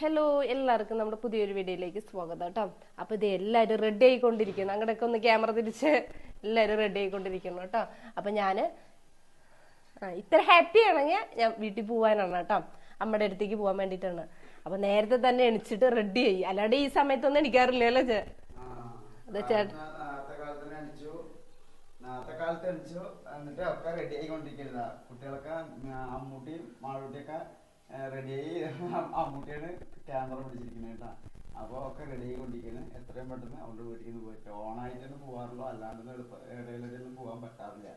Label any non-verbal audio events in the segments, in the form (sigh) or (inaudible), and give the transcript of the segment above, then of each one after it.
Hello എല്ലാവർക്കും നമ്മുടെ പുതിയൊരു വീഡിയോയിലേക്ക് സ്വാഗതം കേട്ടോ. അപ്പൊ ഇത് എല്ലാവരും റെഡി ആയിക്കൊണ്ടിരിക്കുന്നു. അങ്ങോട്ടൊക്കെ ഒന്ന് ക്യാമറ തിരിച്ച് എല്ലാവരും റെഡി ആയിക്കൊണ്ടിരിക്കുന്നു കേട്ടോ. അപ്പൊ ഞാൻ ആ ഇത്ര ഹാപ്പി ആണെങ്കിൽ ഞാൻ വീട്ടിൽ പോവാനാണ് കേട്ടോ. അമ്മയുടെ അടുത്തേക്ക് പോകാൻ വേണ്ടിയിട്ടാണ്. അപ്പൊ നേരത്തെ തന്നെ എണിച്ചിട്ട് റെഡി ആയി. അല്ലാണ്ട് ഈ സമയത്തൊന്നും എണിക്കാറില്ലല്ലോ ചേ? അതെ ചേട്ടൻ നേരത്തെ കാലത്ത് എന്നിട്ട് ഒക്കെ റെഡി ആയിക്കൊണ്ടിരിക്കുന്നതാ കുട്ടികളൊക്കെ അമ്മൂട്ടിയും മാളൂട്ടിയൊക്കെ റെഡിയായി അമ്മൂട്ടിയാണ് ക്യാമറ പിടിച്ചിരിക്കുന്നത് കേട്ടാ അപ്പൊ ഒക്കെ റെഡി കൊണ്ടിരിക്കുന്നത് എത്രയും പെട്ടെന്ന് അവരുടെ വീട്ടിൽ നിന്ന് പോയിട്ട് ഓണായിട്ടൊന്നും പോകാറുള്ളൂ അല്ലാണ്ട് ഇടയിലൊന്നും പോകാൻ പറ്റാറില്ല.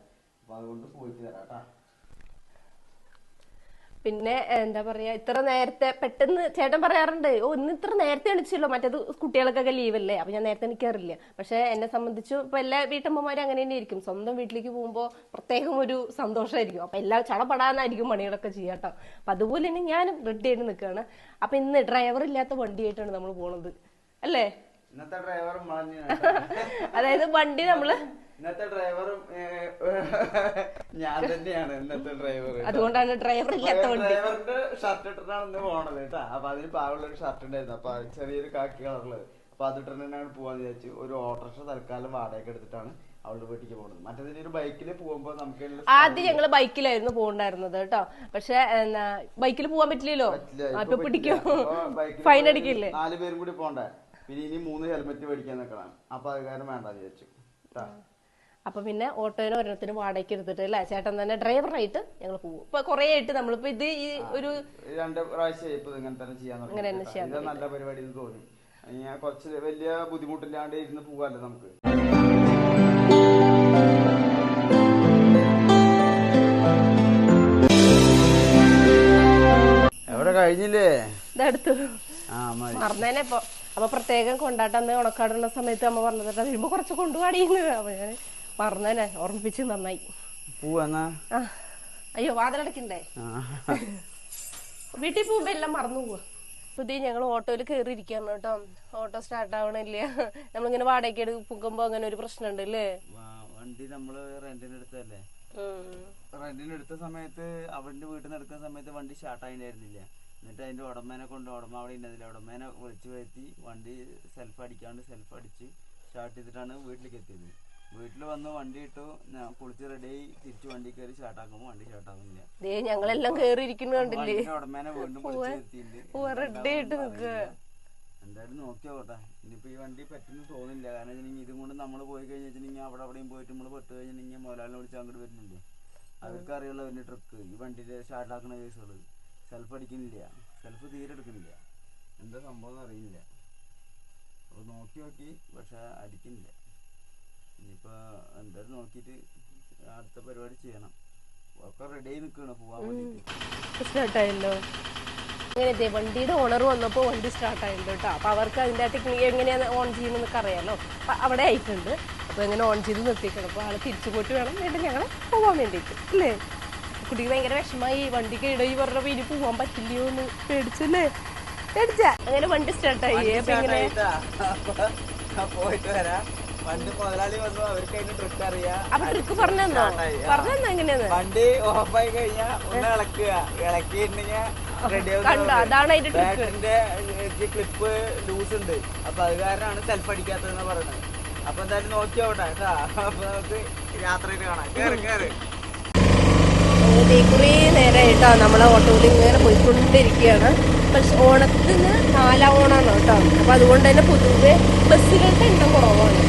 അപ്പോൾ അതുകൊണ്ട് പോയിട്ട് തരാം കേട്ടാ പിന്നെ എന്താ പറയാ ഇത്ര നേരത്തെ പെട്ടെന്ന് ചേട്ടൻ പറയാറുണ്ട് ഓ ഇന്ന് ഇത്ര നേരത്തെ എണിച്ചല്ലോ മറ്റേത് കുട്ടികൾക്കൊക്കെ ലീവല്ലേ അപ്പൊ ഞാൻ നേരത്തെ എണിക്കാറില്ല. പക്ഷെ എന്നെ സംബന്ധിച്ചു ഇപ്പൊ എല്ലാ വീട്ടമ്മമാരും അങ്ങനെ തന്നെ ആയിരിക്കും. സ്വന്തം വീട്ടിലേക്ക് പോകുമ്പോൾ പ്രത്യേകം ഒരു സന്തോഷമായിരിക്കും അപ്പൊ എല്ലാ ചടപടാന്നായിരിക്കും പണികളൊക്കെ ചെയ്യാട്ടോ അപ്പൊ അതുപോലെ തന്നെ ഞാനും റെഡി ആയിട്ട് നിൽക്കുകയാണ് അപ്പൊ ഇന്ന് ഡ്രൈവർ ഇല്ലാത്ത വണ്ടിയായിട്ടാണ് നമ്മൾ പോണത്. അല്ലേ? (laughs) അതായത് വണ്ടി നമ്മൾ ഇന്നത്തെ ഡ്രൈവറും ഞാൻ തന്നെയാണ് ഇന്നത്തെ ഡ്രൈവർ അതുകൊണ്ടാണ് ഡ്രൈവർ ഡ്രൈവറിന്റെ ഷർട്ട് ഇട്ടിട്ടാണ് ഇന്ന് പോണത് കേട്ടാ. അപ്പൊ അതിന് പാവുള്ള ഒരു ഷർട്ട് ഉണ്ടായിരുന്നു. അപ്പൊ ചെറിയൊരു കാക്കി കളറുള്ളത് അപ്പൊ അത് ഇട്ടിട്ട് തന്നെയാണ് പോവാന്ന് വിചാരിച്ചു ഒരു ഓട്ടോറിക്ഷ തൽക്കാലം വാടകയ്ക്ക് എടുത്തിട്ടാണ് അവളുടെ വീട്ടിലേക്ക് പോകുന്നത് മറ്റേതിന് ഒരു ബൈക്കിൽ പോകുമ്പോ നമുക്ക് ആദ്യം ഞങ്ങൾ ബൈക്കിലായിരുന്നു പോകണ്ടായിരുന്നത് കേട്ടോ. പക്ഷെ ബൈക്കിൽ പോകാൻ പറ്റില്ലല്ലോ? പിടിക്കും. അപ്പൊ ബൈക്കിൽ ഫൈൻ അടിക്കില്ലേ? നാല് പേരും കൂടി പോണ്ടേ പിന്നെ ഇനി മൂന്ന് ഹെൽമെറ്റ് മേടിക്കാൻ നിൽക്കണം. അപ്പൊ അത് കാരണം വേണ്ട വിചാരിച്ചു. കേട്ടാ അപ്പൊ പിന്നെ ഓട്ടോയിന് ഒരെണ്ണത്തിന് വാടകയ്ക്ക് എടുത്തിട്ട് അല്ലേ? ചേട്ടൻ തന്നെ ഡ്രൈവറായിട്ട് ഞങ്ങൾ പോകും ഇപ്പൊ കൊറേ ആയിട്ട് നമ്മളിപ്പോ ഇത് ഈ ഒരു രണ്ട് പ്രാവശ്യം ഇപ്പൊ ഇങ്ങനെ തന്നെ ചെയ്യാൻ. ഇങ്ങനെ തന്നെ ചെയ്യാൻ ഇത് നല്ല പരിപാടി എന്ന് തോന്നി ഞാൻ കുറച്ച് വലിയ ബുദ്ധിമുട്ടില്ലാണ്ട് ഇരുന്ന് പോകാല്ലോ നമുക്ക്. എവിടെ കഴിഞ്ഞില്ലേ? ഇതെടുത്ത് മറന്നേനെ ഇപ്പൊ. അപ്പൊ പ്രത്യേകം കൊണ്ടാട്ടന്ന് ഉണക്കാടുള്ള സമയത്ത് അമ്മ പറഞ്ഞിട്ട് വരുമ്പോ കുറച്ച് കൊണ്ടുപാടിയെന്ന് അപ്പൊ ഞാൻ മറന്നേനെ ഓർമ്മിപ്പിച്ച് നന്നായി. പൂവെന്നാ? അയ്യോ വാതിലടക്കണ്ടേ വീട്ടിൽ പോകുമ്പോ എല്ലാം മറന്നു പോവാ. പുതിയ ഞങ്ങൾ ഓട്ടോയിൽ കയറി ഇരിക്കാണ് കേട്ടോ. ഓട്ടോ സ്റ്റാർട്ട് ആവണില്ല. നമ്മളിങ്ങനെ വാടകയ്ക്ക് എടുക്കുമ്പോ അങ്ങനെ ഒരു പ്രശ്നമുണ്ട് അല്ലേ? വണ്ടി നമ്മൾ റെന്റിന് എടുത്തല്ലേ. റെന്റിന് എടുത്ത സമയത്ത് അവന്റെ വീട്ടിൽ നിന്ന് എടുക്കുന്ന സമയത്ത് വണ്ടി സ്റ്റാർട്ട് ആയിട്ടുണ്ടായിരുന്നില്ല എന്നിട്ട് അതിന്റെ ഉടമേനെ കൊണ്ട് ഉടമ അവിടെ ഉണ്ടായിരുന്നില്ല ഉടമേനെ വിളിച്ചു വരുത്തി വണ്ടി സെൽഫ് അടിക്കാണ്ട് സെൽഫ് അടിച്ച് സ്റ്റാർട്ട് ചെയ്തിട്ടാണ് വീട്ടിലേക്ക് എത്തിയത്. വീട്ടിൽ വന്ന് വണ്ടി ഇട്ടു ഞാൻ കുളിച്ച് റെഡിയായി തിരിച്ചു വണ്ടി കയറി സ്റ്റാർട്ട് ആക്കുമ്പോൾ വണ്ടി സ്റ്റാർട്ട് ആകുന്നില്ല ദേ ഞങ്ങളെല്ലാം കേറി ഇരിക്കുന്നു കണ്ടില്ലേ? ഉടമേനെ വീണ്ടും എന്തായാലും നോക്കിയോട്ടെ ഇനിയിപ്പോ ഈ വണ്ടി പറ്റുന്നു തോന്നില്ല കാരണം ഇതും കൊണ്ട് നമ്മൾ പോയി കഴിഞ്ഞ് വെച്ചിട്ടുണ്ടെങ്കിൽ അവിടെ അവിടെയും പോയിട്ട് നമ്മൾ പെട്ട് കഴിഞ്ഞിട്ടുണ്ടെങ്കിൽ മുതലാളിനെ വിളിച്ച് അങ്ങോട്ട് വരുന്നുണ്ട്. അവർക്ക് അറിയുള്ള വലിയ ട്രിക്ക് ഈ വണ്ടിയുടെ സ്റ്റാർട്ട് ആക്കുന്ന കേസുകൾ സെൽഫ് അടിക്കുന്നില്ല. സെൽഫ് തീരെ എടുക്കുന്നില്ല. എന്താ സംഭവം അറിയില്ല. അപ്പൊ നോക്കി നോക്കി പക്ഷെ അടിക്കുന്നില്ല. ഇനിയിപ്പോ എന്തായാലും നോക്കിയിട്ട് അടുത്ത പരിപാടി ചെയ്യണം. ഒക്കെ റെഡി ആയി നിൽക്കണം പോവാൻ വേണ്ടിയിട്ട് സ്റ്റാർട്ടായല്ലോ അങ്ങനെ ദേ വണ്ടിയുടെ ഓണർ വന്നപ്പോൾ വണ്ടി സ്റ്റാർട്ട് ആയിട്ടുണ്ട് കേട്ടോ അപ്പോൾ അവർക്ക് അതിന്റെ ടെക്നിക്ക് എങ്ങനെയാണ് ഓൺ ചെയ്യുന്നതെന്നൊക്കെ അറിയാമല്ലോ അപ്പോൾ അവിടെ ആയിട്ടുണ്ട്. അപ്പോൾ എങ്ങനെ ഓൺ ചെയ്ത് നിർത്തിക്കണം അപ്പോൾ ആൾ തിരിച്ചു പോയിട്ട് വേണം വേണ്ടി ഞങ്ങൾ പോകാൻ വേണ്ടിയിട്ട് അല്ലേ? കുട്ടിക്ക് ഭയങ്കര വിഷമായി. വണ്ടിക്ക് ഇടയി പറഞ്ഞപ്പോൾ ഇനി പോകാൻ പറ്റില്ലയോ എന്ന് പേടിച്ചല്ലേ? പേടിച്ച? അങ്ങനെ വണ്ടി സ്റ്റാർട്ടായി അപ്പോൾ ഇങ്ങനെ പോയിട്ട് വരാം. വണ്ടി മുതലാളി വന്നു അവർക്ക് അതിന്റെ ട്രിക്ക് അറിയാം. അപ്പൊ ട്രിക്ക് പറഞ്ഞു പറഞ്ഞു വണ്ടി ഓഫായി ഒന്ന് ഇളക്കുക. ഇളക്കിയിട്ടുണ്ടെങ്കിൽ കണ്ടോ? അതാണ് അതിന്റെ ട്രിക്ക് ക്ലിപ്പ് ലൂസ് ഉണ്ട്. അപ്പൊ അത് കാരണമാണ് സെൽഫ് അടിക്കാത്തതെന്ന് പറയുന്നത്. അപ്പൊ എന്തായാലും നോക്കിയോട്ടെ കേട്ടാ. അപ്പൊ നമുക്ക് യാത്രയിൽ കാണാം. കേറ് കേറ്. ദേ കുറേ നേരമായിട്ടോ നമ്മളെ ഓട്ടോയിൽ ഇങ്ങനെ പോയിക്കൊണ്ടിരിക്കുകയാണ്. പക്ഷെ ഓണത്തിന് നാലാം ഓണാണ് കേട്ടോ. അപ്പൊ അതുകൊണ്ട് തന്നെ പൊതുവെ ബസ്സുകളുടെ എണ്ണം കുറവാണ്.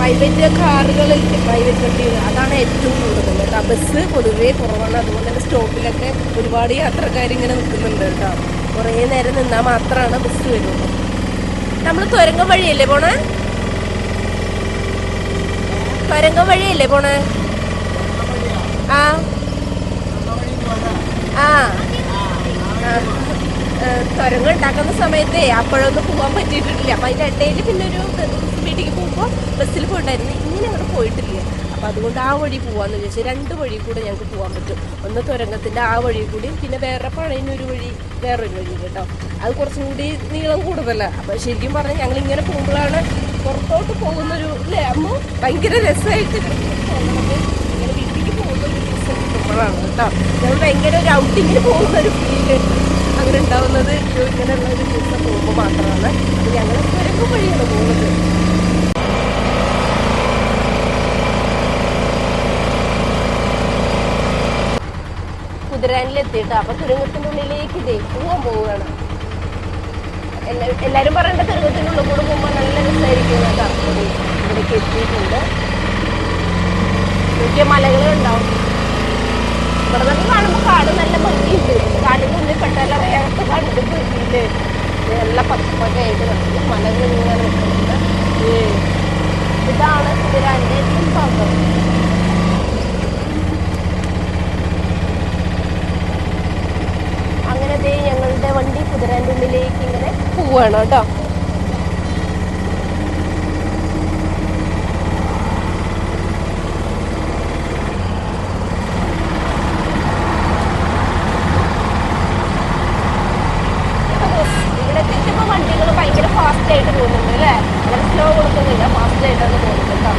പ്രൈവറ്റ് കാറുകളിൽ പ്രൈവറ്റ് വണ്ടികൾ അതാണ് ഏറ്റവും കൂടുതൽ. കേട്ടോ ബസ് പൊതുവെ കുറവാണ്. അതുപോലെ തന്നെ സ്റ്റോപ്പിലൊക്കെ ഒരുപാട് യാത്രക്കാർ ഇങ്ങനെ നിൽക്കുന്നുണ്ട് കേട്ടോ. കുറേ നേരം നിന്നാൽ മാത്രമാണ് ബസ് വരുള്ളൂ. നമ്മൾ തുരങ്കം വഴിയല്ലേ പോണേ? തുരങ്കം വഴിയല്ലേ പോണേ? ആ ആ. ആ. തുരങ്കം ഉണ്ടാക്കുന്ന സമയത്തേ അപ്പോഴൊന്നും പോകാൻ പറ്റിയിട്ടില്ല. അപ്പൊ അതിന്റെ ഇടയിൽ പിന്നെ ഒരു വീട്ടിലേക്ക് പോകുമ്പോൾ ബസ്സിൽ പോയിട്ടായിരുന്നു ഇങ്ങനെ അവിടെ പോയിട്ടില്ല. അപ്പൊ അതുകൊണ്ട് ആ വഴി പോവാന്ന് ചോദിച്ചാൽ രണ്ട് വഴി കൂടെ ഞങ്ങൾക്ക് പോകാൻ പറ്റും. ഒന്ന് തുരങ്കത്തിന്റെ ആ വഴി കൂടി പിന്നെ വേറെ പഴയനൊരു വഴി വേറൊരു വഴി കേട്ടോ. അത് കുറച്ചും കൂടി നീളം കൂടുതലാണ് അപ്പൊ ശരിക്കും പറഞ്ഞാൽ ഞങ്ങൾ ഇങ്ങനെ പോകുമ്പോഴാണ് പുറത്തോട്ട് പോകുന്നൊരു അല്ലേ അമ്മ? ഭയങ്കര രസമായിട്ട് ഇങ്ങനെ വീട്ടിലേക്ക് പോകുന്ന ഒരു ദിവസം കേട്ടോ. ഞങ്ങൾ ഭയങ്കര ഒരു ഔട്ടിങ്ങിന് പോകുന്ന ഒരു ഫീൽ അങ്ങനെ ഉണ്ടാവുന്നത് ഒരു ഇങ്ങനെയുള്ള ഒരു ദിവസം പോകുമ്പോൾ മാത്രമാണ്. അത് ഞങ്ങൾ വരുമ്പോൾ വഴിയാണ് പോകുന്നത്. കുതിരാനിലെത്തിയിട്ട് അപ്പൊ തുരങ്കത്തിന്റെ ഉള്ളിലേക്ക് ഇതേ പോവുകയാണ്. എല്ലാരും പറയേണ്ട തുരങ്കത്തിന്റെ ഉള്ളിൽ കൂടെ പോകുമ്പോൾ നല്ല രസമായിരിക്കും കേട്ടോ ഇവിടേക്ക് എത്തിയിട്ടുണ്ട്. നോക്കിയ മലകൾ ഉണ്ടാവും ഇവിടെ നിന്ന് കാണുമ്പോൾ കാട് നല്ല ഭംഗിയുണ്ട്. കാടിന്റെ ഉള്ളിൽ പെട്ടല്ല വേറെ കണ്ട് പോയിട്ടുണ്ട് നല്ല പച്ചപ്പൊക്കെ ആയിട്ട് കിടക്കുന്നു മലകൾ ഇങ്ങനെ നിൽക്കുന്നുണ്ട്. ഇതാണ് കുതിരാന്റെ ഭാഗം. അങ്ങനെ ദേ ഞങ്ങളുടെ വണ്ടി കുതിരാന്റെ ഉള്ളിലേക്ക് ഇങ്ങനെ പോവാണ് കേട്ടോ ഇവിടെ എത്തിച്ചപ്പോ വണ്ടികൾ ഭയങ്കര ഫാസ്റ്റ് പോകുന്നുണ്ട് അല്ലേ? വളരെ സ്ലോ കൊടുക്കുന്നില്ല ഫാസ്റ്റ് ആയിട്ടാണ് പോകുന്നത് കേട്ടോ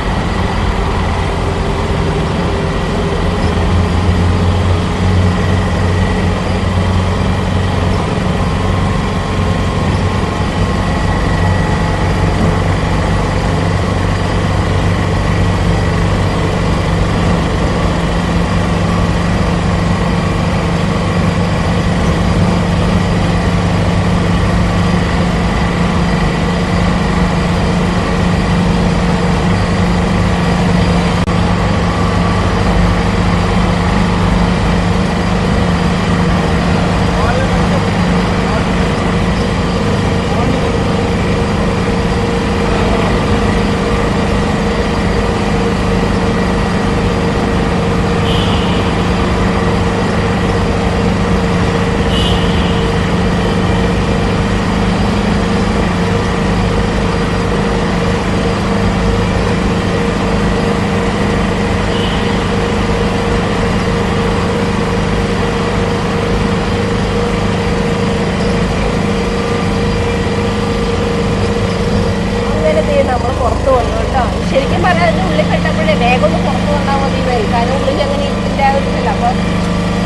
അങ്ങനെ ദേ നമ്മൾ പുറത്ത് വന്നു കേട്ടോ ശരിക്കും പറഞ്ഞാൽ അതിന്റെ ഉള്ളിൽ പെട്ടപ്പോഴേ വേഗം ഒന്ന് പുറത്ത് വന്നാൽ മതി വരും കാരണം ഉള്ളിൽ അങ്ങനെ ഇരുട്ടിന്റെ ആവശ്യമില്ല അപ്പൊ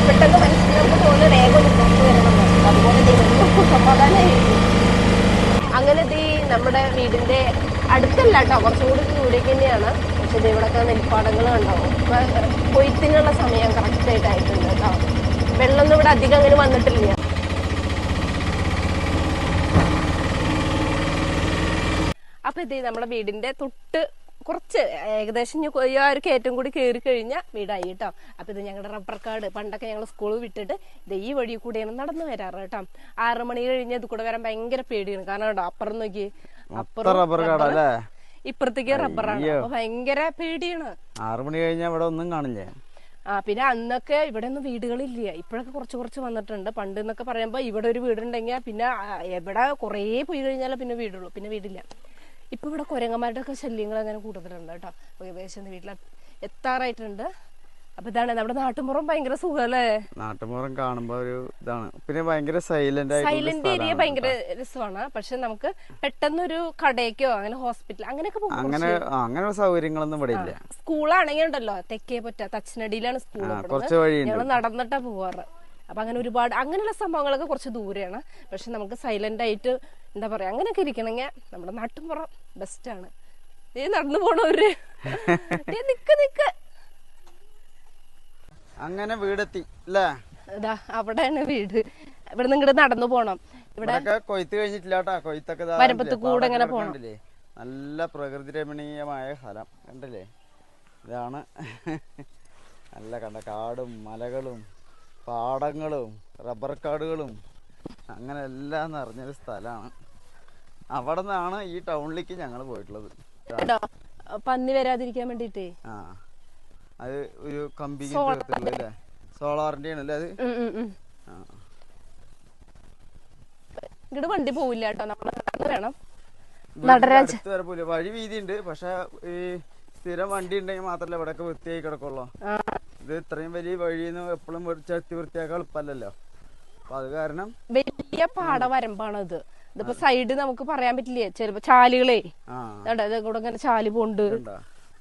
പെട്ടെന്ന് മനസ്സിൽ നമുക്ക് തോന്നുന്നു വേഗം ഒന്ന് പുറത്ത് വരണം എന്ന്. അതുപോലെ ദേ വരുന്നു. സമാധാനമായിരിക്കും അങ്ങനെ ദേ നമ്മുടെ വീടിന്റെ അടുത്തല്ല കേട്ടോ കുറച്ചുകൂടി ദൂരേക്ക് തന്നെയാണ്. പക്ഷെ ദേ ഇവിടെയൊക്കെ നെൽപ്പാടങ്ങൾ ഉണ്ടാവും ഇപ്പൊ കൊയ്ത്തിനുള്ള സമയം കറക്റ്റ് ആയിട്ട് ആയിട്ടുണ്ട് കേട്ടോ. വെള്ളമൊന്നും ഇവിടെ അധികം അങ്ങനെ വന്നിട്ടില്ല. അപ്പൊ ഇത് നമ്മുടെ വീടിന്റെ തൊട്ട് കുറച്ച് ഏകദേശം ഏറ്റവും ആ ഒരു കയറ്റം കൂടി കയറി കഴിഞ്ഞാൽ വീടായി കേട്ടോ അപ്പൊ ഇത് ഞങ്ങളുടെ റബ്ബർ കാട്. പണ്ടൊക്കെ ഞങ്ങൾ സ്കൂൾ വിട്ടിട്ട് ഇത് ഈ വഴി കൂടെയാണ് നടന്നു വരാറ് കേട്ടോ ആറ് മണി കഴിഞ്ഞ് ഇത് കൂടെ വരാൻ ഭയങ്കര പേടിയാണ്. കാരണം കേട്ടോ അപ്പുറം നോക്കി. അപ്പുറം റബ്ബർ കാടല്ലേ? ഇപ്പുറത്തേക്ക് റബ്ബറാണ് അപ്പൊ ഭയങ്കര പേടിയാണ്. ആറു മണി കഴിഞ്ഞാൽ ഇവിടെ ഒന്നും കാണില്ലേ? ആ പിന്നെ അന്നൊക്കെ ഇവിടെ ഒന്നും വീടുകളില്ല. ഇപ്പോഴൊക്കെ കുറച്ച് കുറച്ച് വന്നിട്ടുണ്ട്. പണ്ട് എന്നൊക്കെ പറയുമ്പോൾ ഇവിടെ ഒരു വീടുണ്ടെങ്കിൽ പിന്നെ എവിടെ കുറേ പോയി കഴിഞ്ഞാലേ പിന്നെ വീടുള്ളൂ. പിന്നെ വീടില്ല. ഇപ്പൊ ഇവിടെ കുരങ്ങന്മാരുടെ ഒക്കെ ശല്യങ്ങൾ അങ്ങനെ കൂടുതലുണ്ട് കേട്ടോ. ഏകദേശം വീട്ടിൽ എത്താറായിട്ടുണ്ട്. അപ്പൊ ഇതാണ് നമ്മുടെ നാട്ടുമ്പുറം ഭയങ്കര സുഖല്ലേ നാട്ടുമ്പുറം കാണുമ്പോ ഒരു ഇതാണ്. പിന്നെ ഭയങ്കര സൈലന്റ് സൈലന്റ് ഏരിയ ഭയങ്കര രസമാണ്. പക്ഷെ നമുക്ക് പെട്ടെന്നൊരു കടയ്ക്കോ അങ്ങനെ ഹോസ്പിറ്റൽ അങ്ങനെയൊക്കെ പോകും അങ്ങനെ ആ, അങ്ങനെയുള്ള സൗകര്യങ്ങളൊന്നും ഇവിടെ ഇല്ല. സ്കൂളാണെങ്കിൽ ഉണ്ടല്ലോ തെക്കേ പറ്റ തച്ചനടിയിലാണ് സ്കൂൾ കുറച്ച് വഴിയുണ്ട്. ഞങ്ങൾ നടന്നിട്ടാ പോവാറ്. അപ്പൊ അങ്ങനെ ഒരുപാട് അങ്ങനെയുള്ള സംഭവങ്ങളൊക്കെ കുറച്ച് ദൂരെയാണ്. പക്ഷെ നമുക്ക് സൈലന്റ് ആയിട്ട് എന്താ പറയുക അങ്ങനെയൊക്കെ ഇരിക്കണമെങ്കിൽ നമ്മുടെ നാട്ടുമ്പുറം ബെസ്റ്റ് ആണ്. നീ നടന്നു പോണവര്. (laughs) നിക്ക് നിക്ക്. അങ്ങനെ വീടെത്തി അല്ലേ ഇതാ അവിടെയാണ് വീട്. ഇവിടെ നിങ്ങൾ നടന്നു പോണം. ഇവിടെ കൊയ്ത്ത് കഴിഞ്ഞിട്ടില്ല കൊയ്ത്തൊക്കെ വരമ്പത്ത് കണ്ടില്ലേ? കൂടെ ഇങ്ങനെ പോണം. കണ്ടില്ലേ? നല്ല പ്രകൃതി രമണീയമായ സ്ഥലം കണ്ടില്ലേ? ഇതാണ്. (laughs) നല്ല കണ്ട കാടും മലകളും പാടങ്ങളും റബ്ബർ കാടുകളും അങ്ങനെ എല്ലാം നിറഞ്ഞൊരു സ്ഥലമാണ്. അവിടെ നിന്നാണ് ഈ ടൗണിലേക്ക് ഞങ്ങൾ പോയിട്ടുള്ളത്. പന്നി വരാതിരിക്കാൻ വേണ്ടിട്ടേ? ആ അത് ഒരു കമ്പി അല്ലേ? സോളാറിന്റെ ആണല്ലേ അത്? ഇങ്ങോട്ട് വണ്ടി പോവില്ല കേട്ടോ നമ്മൾ വേണം നടരാജ്. വരെ വഴി വീതി ഉണ്ട് പക്ഷെ ഈ സ്ഥിരം വണ്ടി ഉണ്ടെങ്കിൽ മാത്രല്ല ഇവിടെയൊക്കെ വൃത്തിയായി കിടക്കുള്ളൂ. ഇത് ഇത്രയും വലിയ വഴിന്ന് എപ്പോഴും ചെത്തി വൃത്തിയാക്കാൻ എളുപ്പമല്ലല്ലോ അപ്പൊ അത് കാരണം വലിയ പാട വരമ്പാണ് ഇത് ഇതിപ്പോ സൈഡ് നമുക്ക് പറയാൻ പറ്റില്ലേ? ചെലപ്പോ ചാലുകളേ കൂടെ ഇങ്ങനെ ചാൽ പോണ്ട്.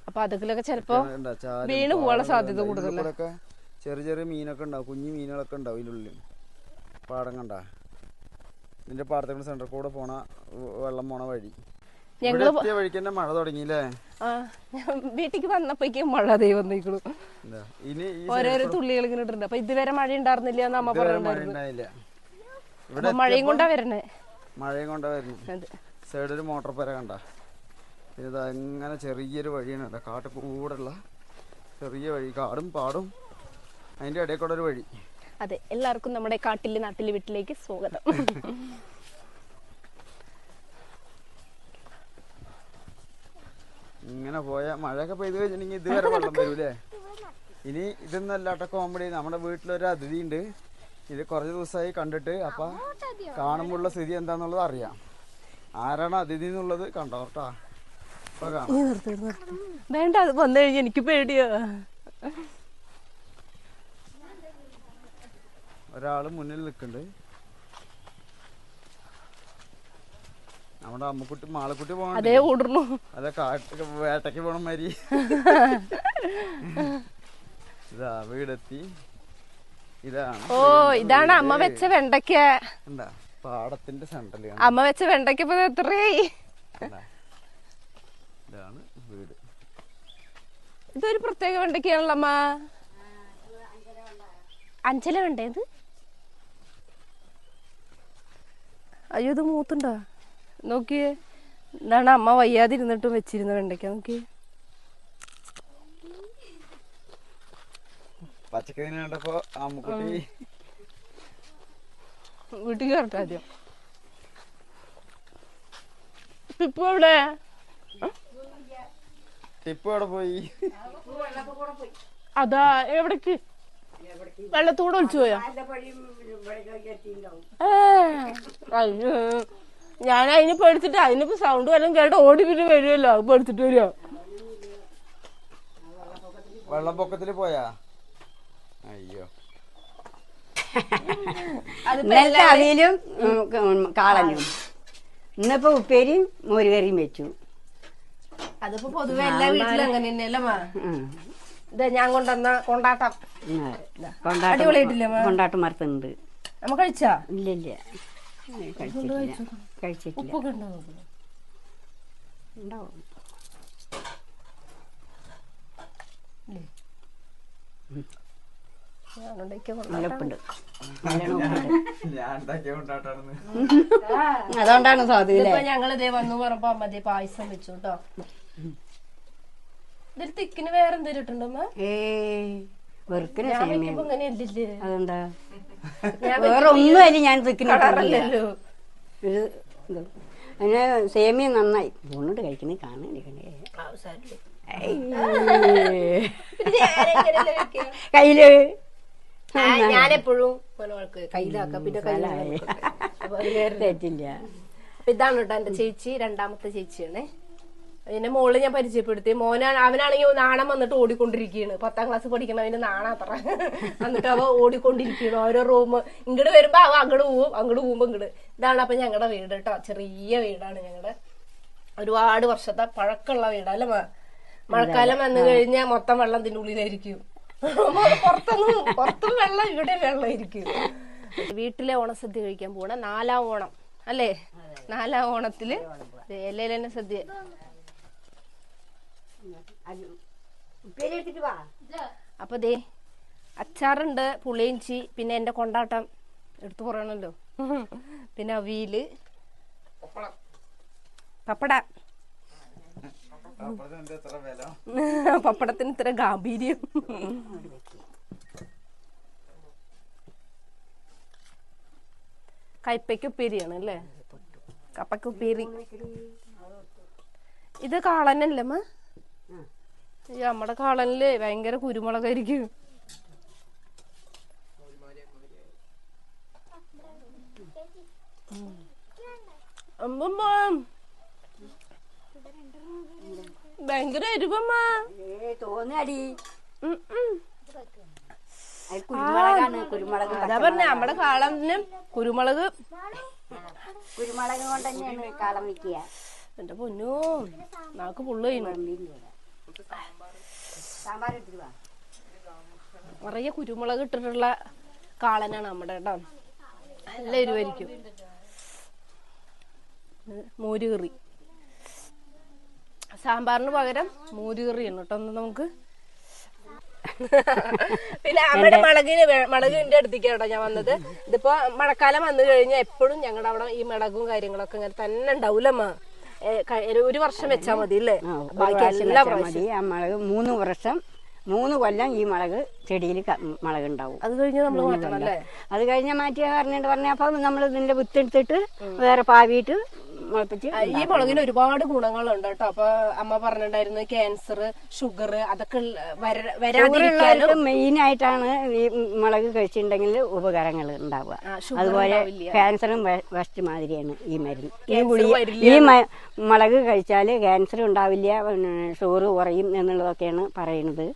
അപ്പൊ അതൊക്കെ ചെലപ്പോ വീണ് പോകാനുള്ള സാധ്യത ഉണ്ടാ. ഇതിന്റെ കൂടുതലാ. കൂടെയൊക്കെ ചെറിയ ചെറിയ മീനൊക്കെ ഉണ്ടാവും. കുഞ്ഞു മീനുകളൊക്കെ ഉണ്ടാവും ഇതിനുള്ളിൽ പാടം കണ്ട? ഇതിന്റെ പാടത്തേക്ക് സെന്റർ കൂടെ പോണ വെള്ളം പോണ വഴി. ഞങ്ങൾ മഴ തുടങ്ങിയില്ലേ? ആ ഞാൻ വീട്ടിലേക്ക് വന്നപ്പോഴേക്കും മഴ ദൈവം വന്നിരിക്കണു ഓരോരോ തുള്ളികൾ ഇങ്ങനെ ഇട്ടുണ്ട് അപ്പൊ ഇതുവരെ മഴ ഉണ്ടായിരുന്നില്ല എന്ന് അമ്മ പറഞ്ഞിട്ടുണ്ടായിരുന്നു. മഴയും കൊണ്ടാ വരണേ. മഴയും കൊണ്ടാ വരുന്നു അതെ. സൈഡിൽ മോട്ടോർ പെര കണ്ട. ഇത് അങ്ങനെ ചെറിയൊരു വഴിയാണ്. കേട്ടോ കാട്ട് കൂടെയുള്ള ചെറിയ വഴി. കാടും പാടും. അതിന്റെ ഇടയിൽ കൂടെ ഒരു വഴി. അതെ എല്ലാവർക്കും നമ്മുടെ കാട്ടിലെ നാട്ടിലെ വീട്ടിലേക്ക് സ്വാഗതം. (laughs) ഇങ്ങനെ പോയ മഴയൊക്കെ പെയ്ത് കഴിഞ്ഞിട്ടുണ്ടെങ്കിൽ ഇതുവരെ വെള്ളം വരൂലേ? ഇനി ഇതൊന്നും അല്ലാട്ട കോമഡി നമ്മുടെ വീട്ടിലൊരു അതിഥി ഉണ്ട്. ഇത് കുറച്ച് ദിവസമായി കണ്ടിട്ട് അപ്പൊ കാണുമ്പോഴുള്ള സ്ഥിതി എന്താന്നുള്ളത് അറിയാം. ആരാണ് അതിഥി എന്നുള്ളത് കണ്ടോ കേട്ടാ. വേണ്ട അത് വന്നു കഴിഞ്ഞാൽ എനിക്ക് പേടിയാ. ഒരാൾ മുന്നിൽ നിൽക്കുന്നുണ്ട്. നമ്മുടെ അമ്മക്കുട്ടി മാളക്കുട്ടി പോകണം അതേ ഓടുള്ളൂ. അതെ കാട്ട് വേട്ടയ്ക്ക് പോണ മാതിരി. ഇതാ വീടെത്തി. ഇതാണ് ഓ ഇതാണ് അമ്മ വെച്ച വെണ്ടയ്ക്ക. എന്താ പാടത്തിന്റെ സെന്ററിൽ അമ്മ വെച്ച വെണ്ടയ്ക്ക ഇപ്പൊ എത്രയായി ഇതാണ് വീട്. ഇതൊരു പ്രത്യേക വെണ്ടയ്ക്കാണല്ലോ അമ്മ. അഞ്ചല വെണ്ടേ ഇത്? അയ്യോ ഇത് മൂത്തുണ്ടോ? നോക്കിയേ. എന്താണ് അമ്മ വയ്യാതിരുന്നിട്ടും വെച്ചിരുന്ന വെണ്ടയ്ക്ക നോക്കിയേ. പച്ചക്കറി കണ്ടപ്പോ അമ്മക്കുട്ടി വീട്ടിൽ കയറട്ടെ ആദ്യം. ഇപ്പൊ എവിടെ? ടിപ്പ് അവിടെ പോയി? അതാ എവിടേക്ക്? വെള്ളത്തൂടെ ഒളിച്ചു പോയാ? അയ്യോ. ഞാൻ അതിന് പേടിച്ചിട്ട് അതിനിപ്പോ സൗണ്ട് വല്ലതും കേട്ട് ഓടി പിന്നെ വരുമല്ലോ പേടിച്ചിട്ട് വരുമോ വെള്ളപ്പൊക്കത്തിൽ പോയാ? അയ്യോ. ഇന്നലത്തെ അവിയലും കാളനും. ഇന്നിപ്പോ ഉപ്പേരിയും മോരുകറിയും വെച്ചു. അതിപ്പോ പൊതുവെ എല്ലാ വീട്ടിലും അങ്ങനെ തന്നെയല്ലേ. ഇതാ ഞാൻ കൊണ്ടുവന്ന കൊണ്ടാട്ടം. കൊണ്ടാട്ടം? കൊണ്ടാട്ടം മരത്തുണ്ട് നമ്മ കഴിച്ചാ? ഇല്ല ഇല്ല കഴിച്ചിട്ടില്ല. കഴിച്ചിട്ടില്ല. ഉപ്പൊക്കെ ഉണ്ടോ ഉണ്ടാവും അതുകൊണ്ടാണ് സ്വാധീനം ഞങ്ങൾ ഇതേ വന്നു പറഞ്ഞപ്പോ അമ്മ ദേ പായസം വെച്ചു കേട്ടോ ഇതിൽ തിക്കിന് വേറെ എന്തെങ്കിലും ഇട്ടുണ്ടോ അതെന്താ? ഞാൻ വേറെ ഒന്നും അതിന് ഞാൻ തിക്കിനിട്ടില്ല കളറല്ലല്ലോ. ഇത് ഇത് അതിന് സേമിയ നന്നായി. ഊണിട്ട് കഴിക്കുന്നത് വെക്കുക? കയ്യിൽ. ഞാനെപ്പോഴും കയ്യിലാക്കാം പിന്നെ തെറ്റില്ല. ഇതാണ് കേട്ടോ എന്റെ ചേച്ചി രണ്ടാമത്തെ ചേച്ചിയാണ്. പിന്നെ മോൾ ഞാൻ പരിചയപ്പെടുത്തി. മോനാണ് അവനാണെങ്കിൽ നാണം വന്നിട്ട് ഓടിക്കൊണ്ടിരിക്കുകയാണ്. പത്താം ക്ലാസ് പഠിക്കണവന് നാണം അത്ര. എന്നിട്ട് അവ ഓടിക്കൊണ്ടിരിക്കുകയാണ്. ഓരോ റൂം ഇങ്ങോട്ട് വരുമ്പോ അവ അങ്ങോട്ട് പോവും അങ്ങോട്ട് പോകുമ്പോ ഇങ്ങോട്ട് ഇതാണ് അപ്പൊ ഞങ്ങളുടെ വീട് കേട്ടോ ചെറിയ വീടാണ് ഞങ്ങളുടെ ഒരുപാട് വർഷത്തെ പഴക്കമുള്ള വീടല്ലേ മഴക്കാലം വന്നു കഴിഞ്ഞാൽ മൊത്തം വെള്ളം ഇതിന്റെ ഉള്ളിലായിരിക്കും. പുറത്തൊന്നും പുറത്തും വെള്ളം ഇവിടെ വെള്ളമായിരിക്കും. വീട്ടിലെ ഓണസദ്യ കഴിക്കാൻ പോണ നാലാം ഓണം അല്ലേ? നാലാം ഓണത്തിൽ തന്നെ സദ്യ. അപ്പൊ ദേ അച്ചാറുണ്ട് പുളിയിഞ്ചി പിന്നെ എന്റെ കൊണ്ടാട്ടം എടുത്തു പറയണല്ലോ. പിന്നെ അവിയിൽ. പപ്പട. പപ്പടത്തിന് ഇത്ര ഗാംഭീര്യം. കയ്പയ്ക്ക് ഉപ്പേരിയാണ് അല്ലേ? കപ്പയ്ക്ക് ഉപ്പേരി. ഇത് കാളനല്ലേ അമ്മ? ഈ നമ്മടെ കാളനിൽ ഭയങ്കര കുരുമുളകായിരിക്കും. ഭയങ്കര എരിവമ്മ. തോന്നടി. അത് പറഞ്ഞ നമ്മുടെ കാളനിലും കുരുമുളക്. കുരുമുളക് കൊണ്ട് തന്നെയാണ് കാളം വെക്കുക എന്റെ പൊന്നു നാക്ക് പുള്ളു ചെയ്യുന്നു വാ നിറയെ കുരുമുളക് ഇട്ടിട്ടുള്ള കാളനാണ് നമ്മുടെ കേട്ടോ നല്ല എരിവായിരിക്കും. മോരുകറി മോര് കറി. സാമ്പാറിന് പകരം മോര് കറിയാണ് കേട്ടോ ഒന്ന് നമുക്ക്. പിന്നെ അമ്മയുടെ മുളകിന് മുളകിന്റെ അടുത്തേക്ക് കേട്ടോ ഞാൻ വന്നത്. ഇതിപ്പോ മഴക്കാലം വന്നു കഴിഞ്ഞാൽ എപ്പോഴും ഞങ്ങളുടെ അവിടെ ഈ മുളകും കാര്യങ്ങളൊക്കെ ഇങ്ങനെ തന്നെ ഉണ്ടാവൂലമ്മ. ഒരു വർഷം വെച്ചാൽ മതി അല്ലേ ബാക്കി എല്ലാ മതി. ആ മുളക് മൂന്ന് വർഷം മൂന്ന് കൊല്ലം ഈ മുളക് ചെടിയിൽ മുളക് ഉണ്ടാവും അത് കഴിഞ്ഞ് നമ്മൾ മാറ്റണം അത് കഴിഞ്ഞാൽ മാറ്റി പറഞ്ഞിട്ട് പറഞ്ഞപ്പോ നമ്മൾ ഇതിന്റെ വിത്തെടുത്തിട്ട് വേറെ പാവിയിട്ട് മുളപ്പിച്ച് ഈ മുളകിന് ഒരുപാട് ഗുണങ്ങളുണ്ട് കേട്ടോ. അപ്പൊ അമ്മ പറഞ്ഞിട്ടുണ്ടായിരുന്നു ക്യാൻസർ ഷുഗർ അതൊക്കെ വരാതിരിക്കാനും മെയിൻ ആയിട്ടാണ് ഈ മുളക് കഴിച്ചിട്ടുണ്ടെങ്കിൽ ഉപകാരങ്ങൾ ഉണ്ടാവുക. അതുപോലെ. ക്യാൻസറും വെസ്റ്റ് മാതിരിയാണ് ഈ മരുന്ന്. ഈ ഗുളിക ഈ മുളക് കഴിച്ചാൽ ക്യാൻസർ ഉണ്ടാവില്ല ഷുഗർ കുറയും എന്നുള്ളതൊക്കെയാണ് പറയുന്നത്.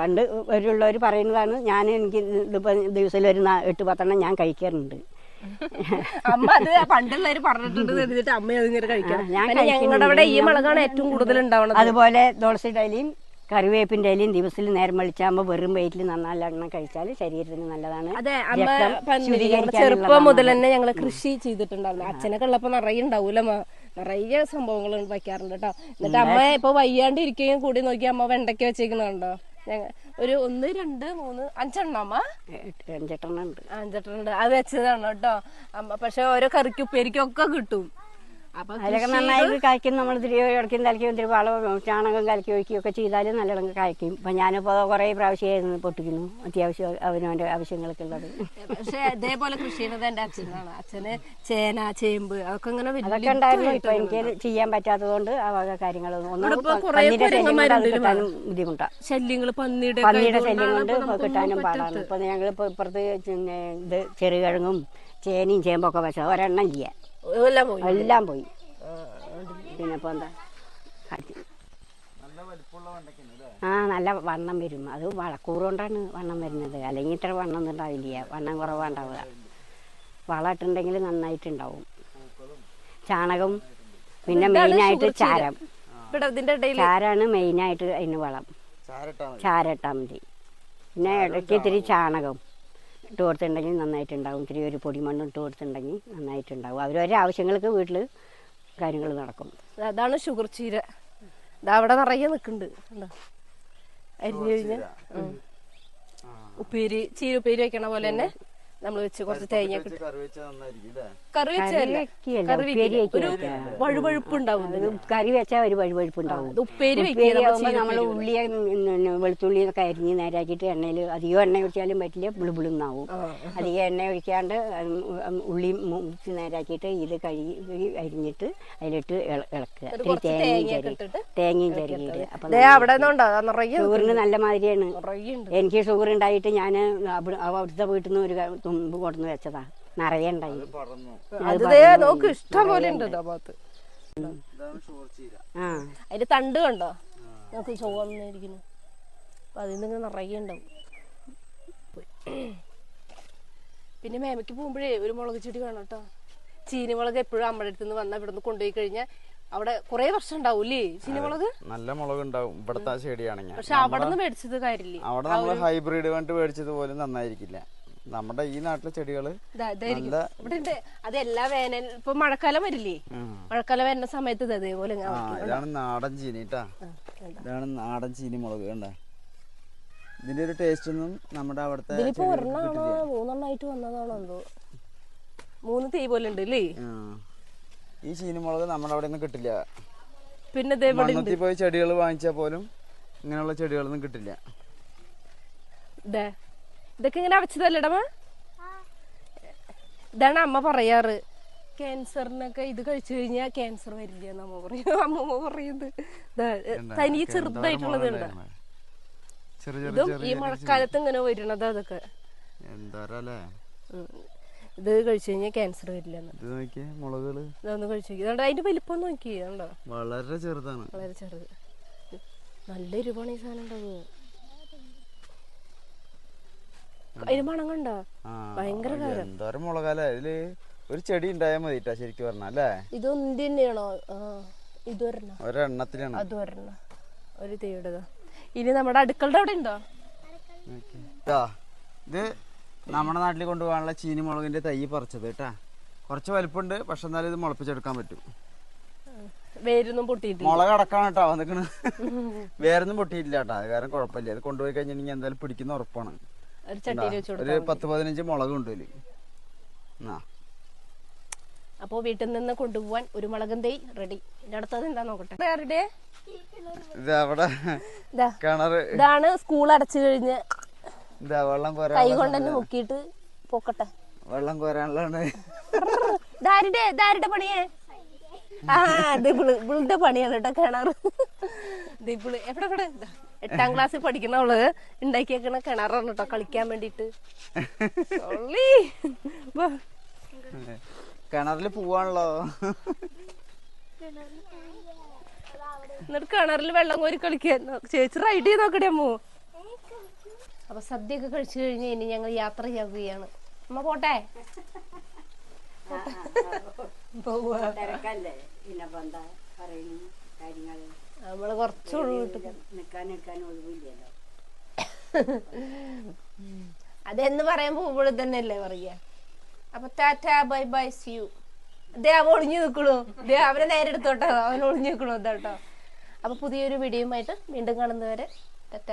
പണ്ട് ഒരുള്ളവർ പറയുന്നതാണ് ഞാൻ എനിക്ക് ഇതിപ്പോൾ ദിവസത്തിൽ ഒരു എട്ട് പത്തെണ്ണം ഞാൻ കഴിക്കാറുണ്ട്. (laughs) അമ്മ അത് പണ്ടുള്ളവര് പറഞ്ഞിട്ടുണ്ട് എന്നിട്ട് അമ്മ അതിങ്ങനെ കഴിക്കണം. പിന്നെ ഞങ്ങളുടെ അവിടെ ഈ മുളകാണ് ഏറ്റവും കൂടുതൽ ഉണ്ടാവുന്നത് അതുപോലെ തുളസിയുടെ ഇലയും കറിവേപ്പിന്റെ ഇലയും ദിവസത്തിൽ നേരം വെളിച്ചാകുമ്പോൾ വെറും വയറ്റിൽ നന്നാലെണ്ണം കഴിച്ചാൽ ശരീരത്തിന് നല്ലതാണ്. അതെ അമ്മ. ചെറുപ്പം മുതൽ തന്നെ ഞങ്ങൾ കൃഷി ചെയ്തിട്ടുണ്ടായിരുന്നു. അച്ഛനൊക്കെ ഉള്ളപ്പോ നിറയെ ഉണ്ടാവൂലമ്മ നിറയെ സംഭവങ്ങൾ വയ്ക്കാറുണ്ട് കേട്ടോ. എന്നിട്ട് അമ്മ ഇപ്പൊ വയ്യാണ്ടിരിക്കുകയും കൂടി നോക്കി അമ്മ വെണ്ടയ്ക്ക വെച്ചേക്കുന്നുണ്ടോ ഒരു ഒന്ന് രണ്ട് മൂന്ന് അഞ്ചെണ്ണം അമ്മ എട്ട് അഞ്ചെട്ടെണ്ണം ഉണ്ട്. അഞ്ചെണ്ണം ഉണ്ട്. അത് വെച്ചതാണ് കേട്ടോ അമ്മ പക്ഷെ ഓരോ കറിക്കും ഉപ്പേരിക്കും ഒക്കെ കിട്ടും. അതിലൊക്കെ നന്നായിട്ട് കായ്ക്കും. നമ്മൾ ഇത്തിരി ഇടയ്ക്കും തലയ്ക്കും ഇത്തിരി വളവും ചാണകം കലക്കി ഒഴിക്കുകയൊക്കെ ചെയ്താൽ നല്ലോണം കായ്ക്കും. ഇപ്പം ഞാനിപ്പോൾ കുറേ പ്രാവശ്യമായിരുന്നു പൊട്ടിക്കുന്നു. അത്യാവശ്യം അവനവന്റെ ആവശ്യങ്ങൾക്കുള്ളത് പക്ഷേ ഇതേപോലെ കൃഷി ചെയ്യുന്നത് അച്ഛനാണ്. അച്ഛന് ചേന ചേമ്പ് അതൊക്കെ ഇങ്ങനെ അതൊക്കെ ഉണ്ടായിരുന്നു. ഇപ്പം എനിക്ക് ചെയ്യാൻ പറ്റാത്തതുകൊണ്ട് ആ വക കാര്യങ്ങളൊന്നും കിട്ടാനും ബുദ്ധിമുട്ടാണ് ശല്യങ്ങൾ പന്നിയുടെ പന്നിയുടെ ശല്യം കൊണ്ട് കിട്ടാനും പാടാണ്. ഇപ്പൊ ഞങ്ങൾ ഇപ്പൊ ഇപ്പുറത്ത് ഇത് ചെറുകിഴങ്ങും ചേനയും ചേമ്പൊക്കെ വെച്ചാൽ ഒരെണ്ണം ഇല്ല. എല്ലാം പോയി. എല്ലാം പോയി. പിന്നെ ഇപ്പൊ എന്താ? ആ നല്ല വണ്ണം വരും. അത് വളക്കൂറുകൊണ്ടാണ് വണ്ണം വരുന്നത്. അല്ലെങ്കിൽ ഇത്ര വണ്ണം ഒന്നും ഉണ്ടാവില്ല. വണ്ണം കുറവാണ്ടാവുക വളമിട്ടുണ്ടെങ്കിൽ നന്നായിട്ടുണ്ടാവും. ചാണകം പിന്നെ മെയിനായിട്ട് ചാരം. ഇവിടെ ഇതിന്റെ ഇടയിൽ ചാരാണ് മെയിനായിട്ട് അതിന് വളം. ചാരട്ടാ മതി. പിന്നെ ഇടയ്ക്ക് ഇത്തിരി ചാണകം. ഇട്ട് കൊടുത്തിട്ടുണ്ടെങ്കിൽ നന്നായിട്ടുണ്ടാവും. ഇത്തിരി ഒരു പൊടിമണ്ണ് ഇട്ട് കൊടുത്തിട്ടുണ്ടെങ്കിൽ നന്നായിട്ടുണ്ടാവും. അവരവരെ ആവശ്യങ്ങൾക്ക് വീട്ടിൽ കാര്യങ്ങൾ നടക്കും. അതാണ് ഷുഗർ ചീര. ഇതാ അവിടെ നിറയെ നിൽക്കുന്നുണ്ട് കണ്ടോ? അരിഞ്ഞു കഴിഞ്ഞാൽ ഉപ്പേരി ചീര. ഉപ്പേരി വെക്കണ പോലെ തന്നെ. നമ്മൾ വെച്ച് കുറച്ച് തേങ്ങ വെച്ച് കറി വെച്ചാൽ നന്നായിരിക്കും അല്ലേ? കറി വെച്ചതല്ല കറി ഉപ്പേരി ഒരു വഴുവഴുപ്പ് ഉണ്ടാവും കറി വെച്ചാൽ ഒരു വഴുവഴുപ്പുണ്ടാവും. ഉണ്ടാവും ഉപ്പേരി നമ്മൾ ഉള്ളിയ നമ്മൾ ഉള്ളിയെ വെളുത്തുള്ളി ഒക്കെ അരിഞ്ഞ് നേരാക്കിയിട്ട് എണ്ണയിൽ അധികം എണ്ണ ഒഴിച്ചാലും പറ്റില്ല ബിളുബിളുന്നാവും. അധികം എണ്ണ ഒഴിക്കാണ്ട് ഉള്ളി മുറിച്ച് നേരാക്കിയിട്ട് ഇത് കഴുകി അരിഞ്ഞിട്ട് അതിലിട്ട് ഇളക്കുക. ഇത്തിരി തേങ്ങയും തേങ്ങയൊക്കെ ചെരി തേങ്ങയും അപ്പം ഷുഗറിന് നല്ല മാതിരിയാണ്. എനിക്ക് ഷുഗർ ഉണ്ടായിട്ട് ഞാൻ അവിടുത്തെ വീട്ടിൽ നിന്ന് ഒരു തുമ്പ് കൊടുന്ന് വെച്ചതാ. നിറയെ ഉണ്ടായി. അത് ദേ നോക്ക് ഇഷ്ടം പോലെ ഭാഗത്ത് ആ. അതിന്റെ തണ്ട് കണ്ടോ? നമുക്ക് ചുവന്നിരിക്കുന്നു അപ്പൊ അതിൽ നിന്ന് നിറയെ ഉണ്ടാവും. പിന്നെ മേമയ്ക്ക് പോകുമ്പോഴേ ഒരു മുളക് ചെടി വേണം കേട്ടോ. ചീനിമുളക് എപ്പോഴും അമ്മയുടെ അടുത്ത് നിന്ന് വന്നാൽ ഇവിടെ നിന്ന് കൊണ്ടുപോയി കഴിഞ്ഞാൽ അവിടെ കുറെ വർഷം ഉണ്ടാവൂലേ ചീനിമുളക്? നല്ല മുളക് ഉണ്ടാവും. ഇവിടുത്തെ ആ ചെടിയാണെങ്കിൽ പക്ഷെ അവിടെ നിന്ന് മേടിച്ചത് കാര്യമില്ലേ? അവിടെ നമ്മൾ ഹൈബ്രിഡ് കണ്ട് മേടിച്ചത് പോലും നന്നായിരിക്കില്ല. നമ്മുടെ ഈ നാട്ടിലെ ചെടികൾ ഇവിടെ അത് എല്ലാ വേനൽ ഇപ്പൊ മഴക്കാലം വരില്ലേ. മഴക്കാലം വരുന്ന സമയത്ത് ഇത് അതേപോലെ ഇതാണ് നാടൻ ചീനി കേട്ടാ ഇതാണ് നാടൻ ചീനി മുളക് കണ്ട? ഇതിന്റെ ഒരു ടേസ്റ്റ് ഒന്നും നമ്മുടെ അവിടുത്തെ മൂന്നെണ്ണമായിട്ട് വന്നതാണോ എന്തോ? മൂന്ന് തീ പോലെ ഉണ്ട് അല്ലേ ഈ ചീനി മുളക് നമ്മുടെ അവിടെ ഒന്നും കിട്ടില്ല. പിന്നെ മണ്ണത്തിൽ പോയി ചെടികൾ വാങ്ങിച്ചാൽ പോലും ഇങ്ങനെയുള്ള ചെടികളൊന്നും കിട്ടില്ല. ഇതൊക്കെ ഇങ്ങനെ അടച്ചതല്ലടമ ഇതാണ് അമ്മ പറയാറ്. ക്യാൻസറിനൊക്കെ ഇത് കഴിച്ചു കഴിഞ്ഞാൽ ക്യാൻസർ വരില്ല അമ്മ പറയും. (laughs) അമ്മ പറയുന്നത്. തനി ചെറുതായിട്ടുള്ളത് ഇതും. ഈ മഴക്കാലത്ത് ഇങ്ങനെ വരുന്നത് അതൊക്കെ. ഇത് കഴിച്ചു കഴിഞ്ഞാൽ ക്യാൻസർ വരില്ല ഇതൊന്ന് കഴിച്ചു നോക്കി. അതിന്റെ വലിപ്പം നോക്കി വളരെ ചെറുതാണ്. വളരെ ചെറുത്. നല്ല എരിവാണ് ഈ സാധനം ഉണ്ടാവുക അതിന് മണം കണ്ടോ ഭയങ്കര കാരം എന്തോരം മുളകല്ലേ ഇതിൽ ഒരു ചെടി ഉണ്ടായാൽ മതി ശരിക്കും പറഞ്ഞ അല്ലേ? ഇത് ഒന്ത് തന്നെയാണോ ആ ഇത് ഒരെണ്ണം ഒരെണ്ണത്തിലാണ് അത് ഒരെണ്ണം ഒരു തീയുടേതാ ഇനി നമ്മുടെ അടുക്കളുടെ അവിടെ ഉണ്ടോ? ഇതാ, നമ്മുടെ നാട്ടിൽ കൊണ്ടുപോകാനുള്ള ചീനി മുളകിന്റെ തൈ പറിച്ചത് കേട്ടാ. കുറച്ച് വലിപ്പുണ്ട് പക്ഷെ എന്നാലും ഇത് മുളപ്പിച്ചെടുക്കാൻ പറ്റും. വേരൊന്നും പൊട്ടിയിട്ടില്ല. മുളക് അടക്കാണ് കേട്ടോ വന്നിക്കണ് വേറൊന്നും പൊട്ടിയിട്ടില്ല കേട്ടോ. അത് കാരണം കുഴപ്പമില്ല. അത് കൊണ്ടുപോയി കഴിഞ്ഞിട്ടുണ്ടെങ്കിൽ എന്തായാലും പിടിക്കുന്ന ഉറപ്പാണ്. ഒരു ചട്ടിയിൽ വെച്ച് ഒരു കൊടുത്താൽ പത്ത് പതിനഞ്ച് മുളക് കൊണ്ടുപോയി ആ അപ്പോൾ വീട്ടിൽ നിന്ന് കൊണ്ടുപോവാൻ ഒരു മുളകും തൈ റെഡി ഇതിന്റെ അടുത്തത് എന്താ നോക്കട്ടെ? ഇത് അവിടെ ഇതാ. കിണറ് ഇതാണ് സ്കൂൾ അടച്ചു കഴിഞ്ഞ് ഇതാ വെള്ളം കൈ കോരാൻ കൊണ്ട് തന്നെ മുക്കിയിട്ട് പൊക്കട്ടെ. വെള്ളം കോരാനുള്ളതാണ്. ഇതാരുടെ ഇതാരുടെ പണിയേ ആ ഇത് ഇവൾ ഇവളുടെ പണിയാണ് കേട്ടോ കിണർ. ഇത് ഇവൾ എവിടെ കൂടെ എട്ടാം ക്ലാസ്സിൽ പഠിക്കണവൾ ഉണ്ടാക്കിയേക്കണ കിണറാണ് കേട്ടോ കളിക്കാൻ വേണ്ടിട്ട്. (laughs) കിണറിൽ പോവാണല്ലോ. എന്നിട്ട് കിണറിൽ വെള്ളം കോരി കളിക്കാൻ ചേച്ചി റൈഡ് ചെയ്ത് നോക്കട്ടെ അമ്മു. അപ്പൊ സദ്യയൊക്കെ കഴിച്ചു കഴിഞ്ഞ് ഇനി ഞങ്ങൾ യാത്ര ചെയ്യുകയാണ് അമ്മ പോട്ടെ? പോവാ. തിരക്കല്ലേ പിന്നെ ബന്ധ പറയുന്നു കാര്യങ്ങൾ. നമ്മൾ കുറച്ച് നിക്കാൻ എടുക്കാൻ ഒഴിവില്ലല്ലോ. അതെന്ന് പറയാൻ പോകുമ്പോൾ തന്നെയല്ലേ പറയാ. അപ്പൊ tata bye bye see you. ദേ അവ ഒളിഞ്ഞു നിൽക്കണു ദേ അവനെ നേരെ എടുത്തോട്ടോ. അവൻ ഒളിഞ്ഞു നിൽക്കണു കേട്ടോ അപ്പൊ പുതിയൊരു വീഡിയോയുമായിട്ട് വീണ്ടും കാണുന്നവരെ ടാറ്റ.